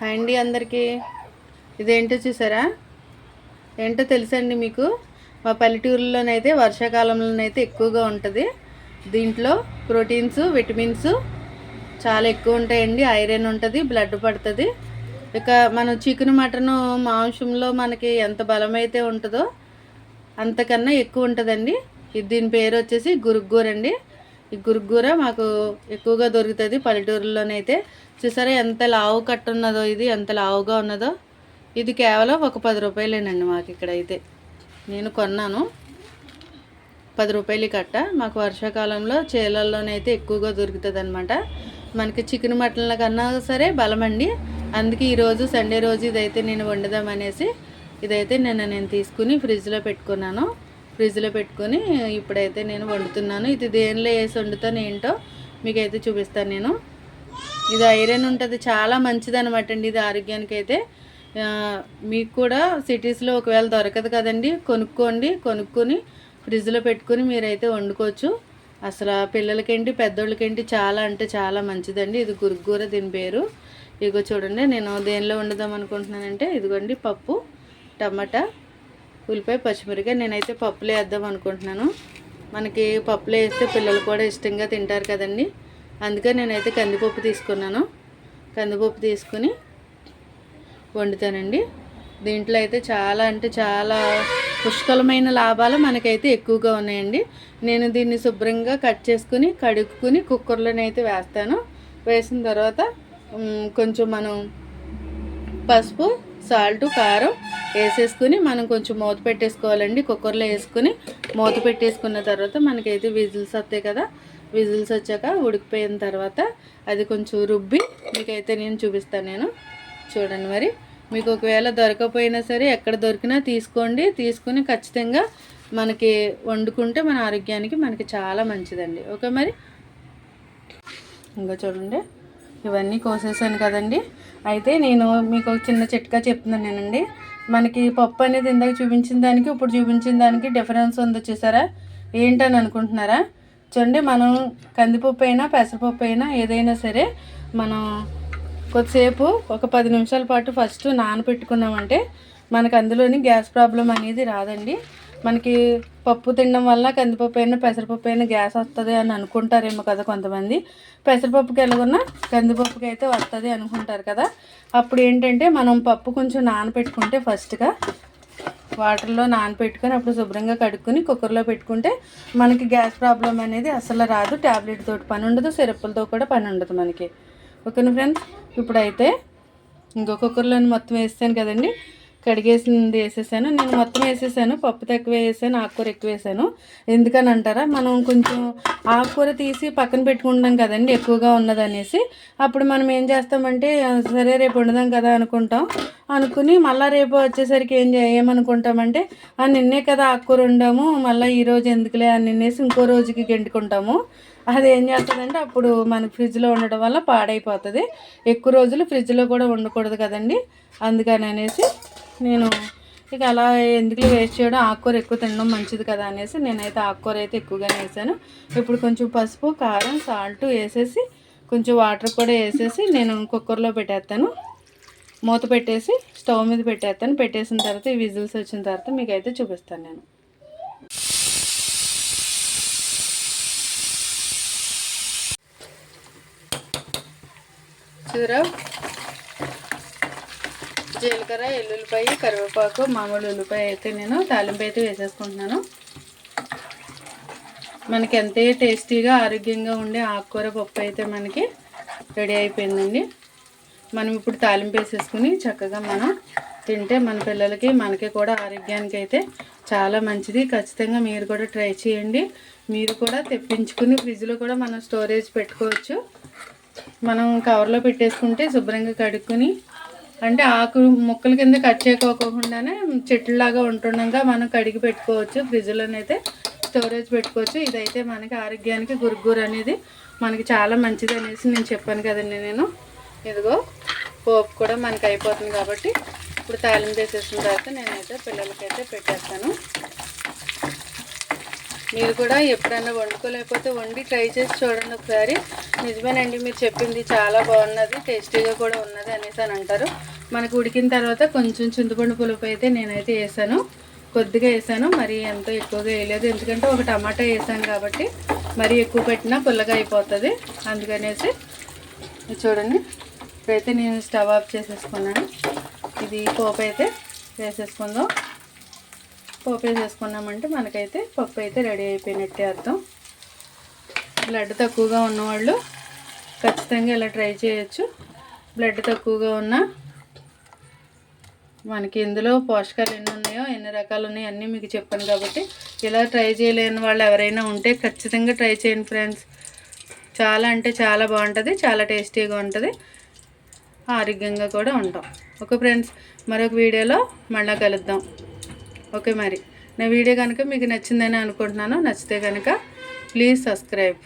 Hi అండి అందరికీ. ఇదేంటో చూసారా? ఏంటో తెలుసండి మీకు? మా పల్లెటూరులోనైతే వర్షాకాలంలోనైతే ఎక్కువగా ఉంటుంది. దీంట్లో ప్రోటీన్స్ విటమిన్స్ చాలా ఎక్కువ ఉంటాయండి. ఐరన్ ఉంటుంది బ్లడ్ పడుతుంది. ఇక మనం చికెన్ మటన్ మాంసంలో మనకి ఎంత బలమైతే ఉంటుందో అంతకన్నా ఎక్కువ ఉంటుందండి. ఇది దీని పేరు వచ్చేసి గురుగ్గూర అండి ఈ గురుగ్గూర మాకు ఎక్కువగా దొరుకుతుంది పల్లెటూరులోనైతే. చూసారా ఎంత లావు కట్ట ఉన్నదో ఇది ఎంత లావుగా ఉన్నదో. ఇది కేవలం ఒక పది రూపాయలేనండి మాకు ఇక్కడైతే నేను కొన్నాను. పది రూపాయలు కట్ట. మాకు వర్షాకాలంలో చేలల్లోనైతే ఎక్కువగా దొరుకుతుంది అనమాట మనకి చికెన్ మటన్ల కన్నా సరే బలమండి. అందుకే ఈరోజు సండే రోజు ఇదైతే నేను వండుదామనేసి ఇదైతే నిన్న నేను తీసుకుని ఫ్రిడ్జ్లో పెట్టుకున్నాను. ఫ్రిడ్జ్లో పెట్టుకొని ఇప్పుడైతే నేను వండుతున్నాను. ఇది దేనిలో వేసి వండుతాను ఏంటో మీకైతే చూపిస్తాను నేను. ఇది ఐరన్ ఉంటుంది చాలా మంచిది అనమాట అండి ఇది ఆరోగ్యానికి అయితే మీకు కూడా సిటీస్లో ఒకవేళ దొరకదు కదండి కొనుక్కోండి కొనుక్కొని ఫ్రిడ్జ్లో పెట్టుకొని మీరైతే వండుకోవచ్చు. అసలు పిల్లలకేంటి పెద్దోళ్ళకేంటి చాలా అంటే చాలా మంచిదండి. ఇది గురుగుర దీని పేరు. ఇదిగో చూడండి నేను దేనిలో వండుదాం అనుకుంటున్నానంటే ఇదిగోండి పప్పు టమాటా ఉల్లిపాయ పచ్చిమిరకాయ నేనైతే పప్పులో వేద్దాం అనుకుంటున్నాను. మనకి పప్పులో వేస్తే పిల్లలు కూడా ఇష్టంగా తింటారు కదండి. అందుకే నేనైతే కందిపప్పు తీసుకున్నాను. కందిపప్పు తీసుకుని వండుతానండి. దీంట్లో అయితే చాలా అంటే చాలా పుష్కలమైన లాభాలు మనకైతే ఎక్కువగా ఉన్నాయండి. నేను దీన్ని శుభ్రంగా కట్ చేసుకుని కడుక్కుని కుక్కర్లోనైతే వేస్తాను. వేసిన తర్వాత కొంచెం మనం పసుపు సాల్ట్ కారం వేసేసుకుని మనం కొంచెం మూత పెట్టేసుకోవాలండి. కుక్కర్లో వేసుకుని మూత పెట్టేసుకున్న తర్వాత మనకైతే విజిల్స్ వస్తాయి కదా. విజిల్స్ వచ్చాక ఉడికిపోయిన తర్వాత అది కొంచెం రుబ్బి మీకైతే నేను చూపిస్తాను నేను. చూడండి మరి. మీకు ఒకవేళ దొరకపోయినా సరే ఎక్కడ దొరికినా తీసుకోండి. తీసుకుని ఖచ్చితంగా మనకి వండుకుంటే మన ఆరోగ్యానికి మనకి చాలా మంచిదండి. ఓకే మరి? ఇంకా చూడండి. ఇవన్నీ కోసేసాను కదండి. అయితే నేను మీకు ఒక చిన్న చిట్కా చెప్తున్నాను నేనండి మనకి పప్పు అనేది ఇందాక చూపించిన దానికి ఇప్పుడు చూపించిన దానికి డిఫరెన్స్ ఉంది చూసారా? ఏంటని అనుకుంటున్నారా? చూడండి మనం కందిపప్పు అయినా పెసరపప్పు అయినా ఏదైనా సరే మనం కొద్దిసేపు ఒక పది నిమిషాల పాటు ఫస్ట్ నానబెట్టుకున్నామంటే మనకు అందులోని గ్యాస్ ప్రాబ్లం అనేది రాదండి. మనకి పప్పు తినడం వల్ల కందిపప్పు అయినా పెసరపప్పు అయినా గ్యాస్ వస్తుంది అని అనుకుంటారేమో కదా కొంతమంది. పెసరపప్పుకి ఎలాగున్నా కందిపప్పుకి అయితే వస్తుంది అనుకుంటారు కదా. అప్పుడు ఏంటంటే మనం పప్పు కొంచెం నానబెట్టుకుంటే ఫస్ట్గా వాటర్లో నానపెట్టుకొని అప్పుడు శుభ్రంగా కడుక్కొని కుక్కర్లో పెట్టుకుంటే మనకి గ్యాస్ ప్రాబ్లం అనేది అసలు రాదు. ట్యాబ్లెట్ తోటి పని ఉండదు సిరప్పులతో కూడా పని ఉండదు మనకి. ఓకేనా ఫ్రెండ్స్? ఇప్పుడైతే ఇంకో కుక్కర్లోని మొత్తం వేస్తాను కదండి. కడిగేసింది వేసేసాను. నేను మొత్తం వేసేసాను. పప్పు తక్కువ వేసాను ఆకుకూర ఎక్కువ వేసాను. ఎందుకని అంటారా? మనం కొంచెం ఆకుకూర తీసి పక్కన పెట్టుకుంటాం కదండి ఎక్కువగా ఉన్నదనేసి. అప్పుడు మనం ఏం చేస్తామంటే సరే రేపు వండుదాం కదా అనుకుంటాం. అనుకుని మళ్ళీ రేపు వచ్చేసరికి ఏం ఏమనుకుంటామంటే "ఆ, నిన్నే కదా ఆకుకూర ఉండాము మళ్ళీ ఈ రోజు ఎందుకులే? అని నిన్నేసి ఇంకో రోజుకి గెంటుకుంటాము. అది ఏం చేస్తుందంటే అప్పుడు మనకి ఫ్రిడ్జ్లో ఉండడం వల్ల పాడైపోతుంది. ఎక్కువ రోజులు ఫ్రిడ్జ్లో కూడా ఉండకూడదు కదండి. అందుకని అనేసి నేను ఇక అలా ఎందుకు వేస్ట్ చేయడం? ఆకుకూర ఎక్కువ తినడం మంచిది కదా అనేసి నేనైతే ఆకుకూర అయితే ఎక్కువగానే వేసాను. ఇప్పుడు కొంచెం పసుపు కారం సాల్ట్ వేసేసి కొంచెం వాటర్ కూడా వేసేసి నేను కుక్కర్లో పెట్టేస్తాను. మూత పెట్టేసి స్టవ్ మీద పెట్టేస్తాను. పెట్టేసిన తర్వాత ఈ విజిల్స్ వచ్చిన తర్వాత మీకు అయితే చూపిస్తాను నేను. చూరా జీలకర్ర ఎల్లుల్లిపాయ కరివేపాకు మామూలు ఉల్లిపాయ అయితే నేను తాలింపు అయితే వేసేసుకుంటున్నాను. మనకి ఎంతే టేస్టీగా ఆరోగ్యంగా ఉండే ఆకుకూర పప్పు అయితే మనకి రెడీ అయిపోయిందండి. మనం ఇప్పుడు తాలింపు వేసేసుకుని చక్కగా మనం తింటే మన పిల్లలకి మనకి కూడా ఆరోగ్యానికి అయితే చాలా మంచిది. ఖచ్చితంగా మీరు కూడా ట్రై చేయండి. మీరు కూడా తెప్పించుకుని ఫ్రిడ్జ్లో కూడా మనం స్టోరేజ్ పెట్టుకోవచ్చు. మనం కవర్లో పెట్టేసుకుంటే శుభ్రంగా కడుక్కొని అంటే ఆకు ముక్కల కింద కట్ చేయకోకుండానే చెట్లలాగా ఉంటుండగా మనం కడిగి పెట్టుకోవచ్చు ఫ్రిడ్జ్లోనైతే స్టోరేజ్ పెట్టుకోవచ్చు. ఇదైతే మనకి ఆరోగ్యానికి గురుగురు అనేది మనకి చాలా మంచిది అనేసి నేను చెప్పాను కదండి నేను. ఇదిగో పోపు కూడా మనకి అయిపోతుంది కాబట్టి ఇప్పుడు తాలింపు వేసేసిన తర్వాత నేనైతే పిల్లలకైతే పెట్టేస్తాను. మీరు కూడా ఎప్పుడైనా వండుకోలేకపోతే వండి ట్రై చేసి చూడండి ఒకసారి. నిజమేనండి మీరు చెప్పింది చాలా బాగున్నది టేస్టీగా కూడా ఉన్నది అనేసి అని అంటారు. మనకు ఉడికిన తర్వాత కొంచెం చింతపండు పులుపు అయితే నేనైతే వేసాను. కొద్దిగా వేసాను మరి ఎంతో ఎక్కువగా వేయలేదు. ఎందుకంటే ఒక టమాటా వేసాను కాబట్టి మరీ ఎక్కువ పెట్టినా పుల్లగా అయిపోతుంది. అందుకనేసి చూడండి ఇప్పుడైతే నేను స్టవ్ ఆఫ్ చేసేసుకున్నాను. ఇది పోపు అయితే వేసేసుకుందాం. పోపు వేసేసుకున్నామంటే మనకైతే పప్పు అయితే రెడీ అయిపోయినట్టే అర్థం. బ్లడ్ తక్కువగా ఉన్నవాళ్ళు ఖచ్చితంగా ఇలా ట్రై చేయొచ్చు. బ్లడ్ తక్కువగా ఉన్న మనకి ఇందులో పోషకాలు ఎన్ని ఉన్నాయో ఎన్ని రకాలు ఉన్నాయో అన్నీ మీకు చెప్పాను కాబట్టి ఇలా ట్రై చేయలేని వాళ్ళు ఎవరైనా ఉంటే ఖచ్చితంగా ట్రై చేయండి ఫ్రెండ్స్. చాలా అంటే చాలా బాగుంటుంది చాలా టేస్టీగా ఉంటుంది. ఆరోగ్యంగా కూడా ఉంటాం. ఓకే ఫ్రెండ్స్ మరొక వీడియోలో మళ్ళీ కలుద్దాం. ఓకే మరి. నా వీడియో కనుక మీకు నచ్చిందని అనుకుంటున్నాను నచ్చితే కనుక ప్లీజ్ సబ్స్క్రైబ్.